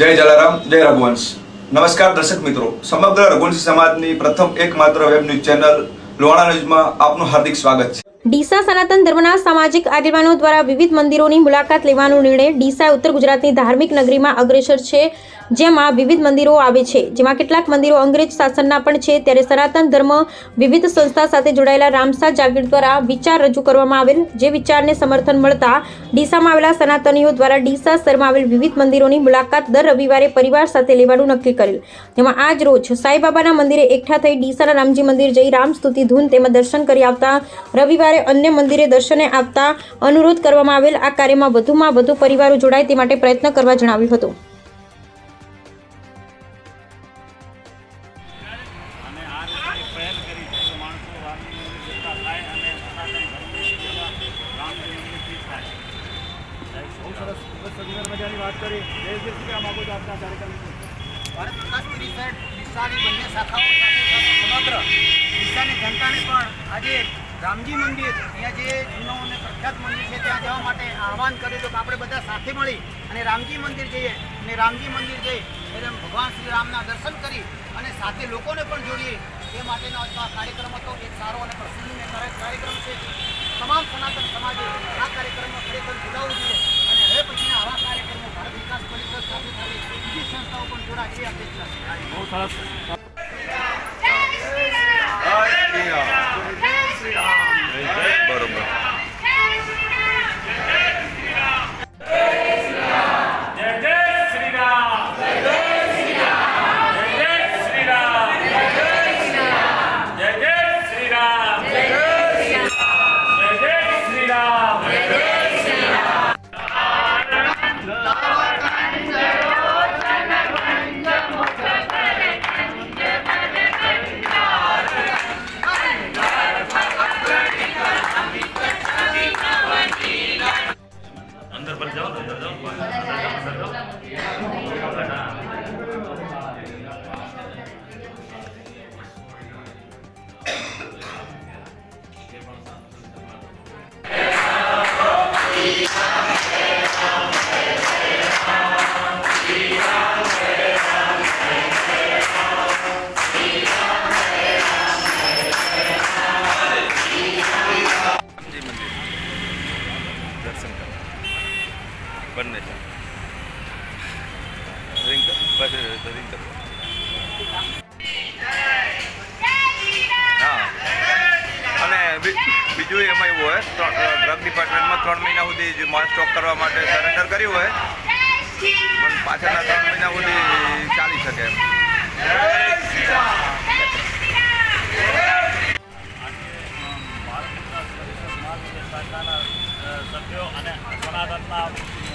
જય જલારામ, જય રઘુવંશ. નમસ્કાર દર્શક મિત્રો. સમગ્ર રઘુવંશી સમાજની પ્રથમ એકમાત્ર વેબ ન્યૂઝ ચેનલ લોહાણા ન્યૂઝમાં આપનું હાર્દિક સ્વાગત છે. ડીસા સનાતન ધર્મના સામાજિક આગેવાનો દ્વારા વિવિધ મંદિરોની મુલાકાત લેવાનો નિર્ણય ડીસા ઉત્તર ગુજરાતની ધાર્મિક નગરીમાં અગ્રેસર છે. જેમાં વિવિધ મંદિરો આવે છે, જેમાં કેટલાક મંદિરો અંગ્રેજ શાસનના પણ છે, ત્યારે સનાતન ધર્મ વિવિધ સંસ્થા સાથે જોડાયેલા રામસા જાગીર દ્વારા વિચાર રજૂ કરવામાં આવેલ, જે વિચારને સમર્થન મળતા ડીસામાં આવેલા સનાતનીઓ દ્વારા ડીસા શહેરમાં આવેલ વિવિધ મંદિરોની મુલાકાત દર રવિવારે પરિવાર સાથે લેવાનું નક્કી કરેલ. જેમાં આજ રોજ સાંઈબાબાના મંદિરે એકઠા થઈ ડીસાના રામજી મંદિર જઈ રામ સ્તુતિ ધૂન તેમજ દર્શન કરી આવતા રવિવારે અન્ય મંદિરે દર્શને આપતા અનુરોધ કરવામાં આવેલ. આ કાર્યમાં વધુમાં વધુ પરિવારો જોડાય તે માટે પ્રયત્ન કરવા જણાવ્યું હતું. અને આ રીતે પહેલ કરી છે કે માણસો રામજી મંદિર જતા થાય અને સનાતન ધર્મની સેવા રામજી મંદિરથી થાય. બહુ સરસ ખૂબ જ સુંદર મજાની વાત કરી. જય જય શ્રી રામ આગળ આપના કાર્યક્રમ ભારત વિકાસ પરિષદ દિશાની બંને શાખાઓ સાથે સાથે સમગ્ર દિશાની જનતાને પણ આજે રામજી મંદિર. અહીંયા જે જૂનો અને પ્રખ્યાત મંદિર છે, ત્યાં જવા માટે આહવાન કર્યું હતું કે આપણે બધા સાથે મળી અને રામજી મંદિર જઈએ. અને રામજી મંદિર જઈ એટલે ભગવાન શ્રી રામના દર્શન કરી અને સાથે લોકોને પણ જોડીએ. એ માટેનો આ કાર્યક્રમ હતો. એક સારો અને પ્રસિદ્ધ કાર્યક્રમ છે. તમામ સનાતન સમાજે આ કાર્યક્રમમાં ખરેખર જોડાવવું જોઈએ. અને હવે પછીના આવા કાર્યક્રમો ભારત વિકાસ પરિષદ સાથે સાથે બીજી સંસ્થાઓ પણ જોડાય એ અપેક્ષા છે. બહુ સરસ. હા. અને બીજું એમાં એવું હોય ડ્રગ ડિપાર્ટમેન્ટમાં ત્રણ મહિના સુધી જે માલ સ્ટોક કરવા માટે સરેન્ડર કર્યું હોય, પણ પાછળના ત્રણ મહિના સુધી ચાલી શકે એમ. સભ્યો અને સનાતનના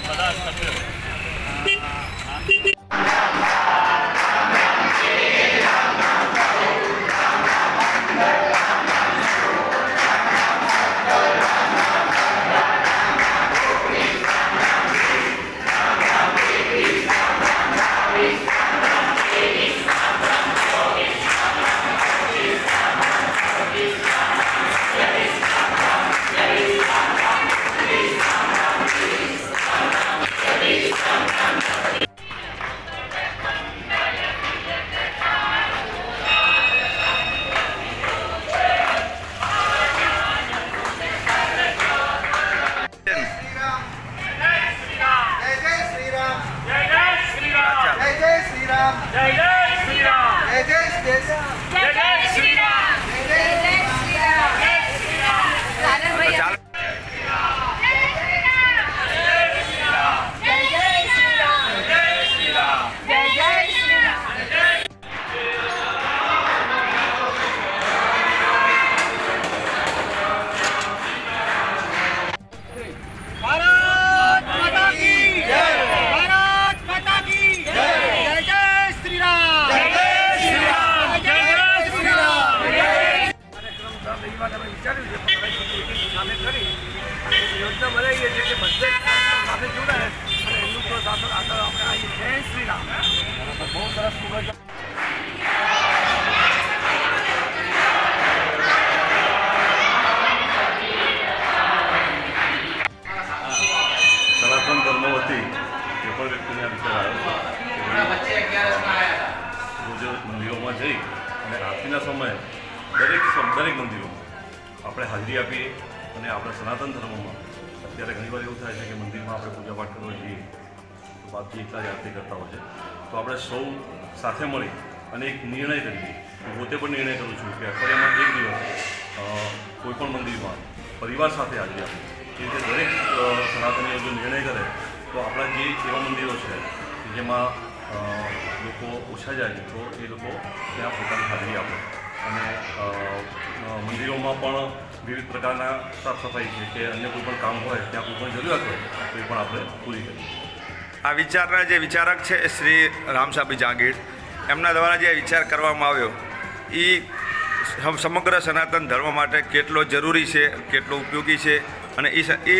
બધા સભ્યો. રામ સનાતન ધર્મ વતી પણ વ્યક્તિને વિચાર આવ્યો છે મંદિરોમાં જઈ અને રાત્રિના સમયે દરેક દરેક મંદિરોમાં આપણે હાજરી આપીએ અને આપણે સનાતન ધર્મમાં અત્યારે ઘણીવાર એવું થાય છે કે મંદિરમાં આપણે પૂજાપાઠ કરવા જઈએ બાકી એકલા જ આરતી કરતા હોય છે. તો આપણે સૌ સાથે મળી અને એક નિર્ણય કરીએ. હું પોતે પણ નિર્ણય કરું છું કે અઠવાડિયામાં એક દિવસ કોઈપણ કોઈ પણ મંદિરમાં પરિવાર સાથે હાજરી આપે એ રીતે દરેક સનાતનીઓ જો નિર્ણય કરે, તો આપણા જે એવા મંદિરો છે, કે જેમાં લોકો ઓછા જાય તો એ લોકો ત્યાં પોતાની હાજરી આપે. અને મંદિરોમાં પણ વિવિધ પ્રકારના સાફ સફાઈ છે કે અન્ય કોઈ પણ કામ હોય, ત્યાં કોઈ પણ જરૂરિયાત હોય, તો એ પણ આપણે પૂરી કરીએ. આ વિચારના જે વિચારક છે શ્રી રામસાબી જાગીર, એમના દ્વારા જે વિચાર કરવામાં આવ્યો એ સમગ્ર સનાતન ધર્મ માટે કેટલો જરૂરી છે, કેટલો ઉપયોગી છે, અને એ એ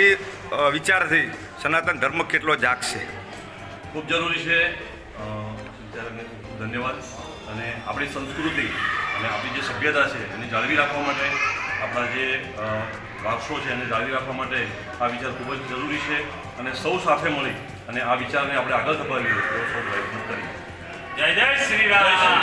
વિચારથી સનાતન ધર્મ કેટલો જાગશે. ખૂબ જરૂરી છે ધન્યવાદ. અને આપણી સંસ્કૃતિ અને આપણી જે સભ્યતા છે, એને જાળવી રાખવા માટે આપણા જે વારસો છે, એને જાળવી રાખવા માટે આ વિચાર ખૂબ જ જરૂરી છે. અને સૌ સાથે મળી અને આ વિચારને આપણે આગળ ધપાવીએ કરીએ જય જય શ્રી રામ